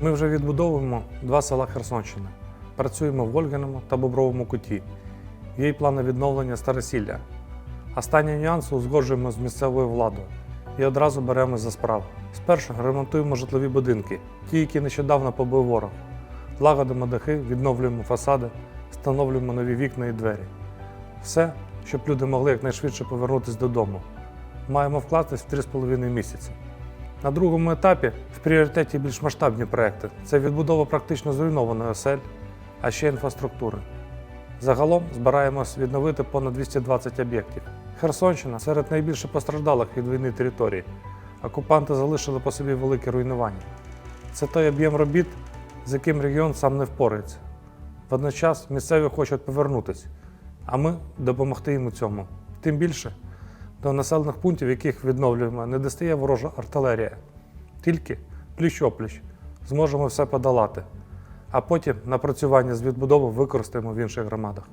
Ми вже відбудовуємо два села Херсонщини. Працюємо в Ольгиному та Бобровому куті. Є й плани відновлення Старосілля. Останні нюанси узгоджуємо з місцевою владою і одразу беремо за справу. Спершу ремонтуємо житлові будинки, ті, які нещодавно побив ворог. Лагодимо дахи, відновлюємо фасади, встановлюємо нові вікна і двері. Все, щоб люди могли якнайшвидше повернутися додому. Маємо вкластись в 3,5 місяці. На другому етапі в пріоритеті більш масштабні проекти. Це відбудова практично зруйнованої осель, а ще інфраструктури. Загалом збираємось відновити понад 220 об'єктів. Херсонщина серед найбільше постраждалих від війни територій. Окупанти залишили по собі велике руйнування. Це той об'єм робіт, з яким регіон сам не впорається. Водночас місцеві хочуть повернутися, а ми допомогти їм у цьому. Тим більше, до населених пунктів, яких відновлюємо, не достає ворожа артилерія. Тільки пліч-опліч зможемо все подолати, а потім напрацювання з відбудови використаємо в інших громадах.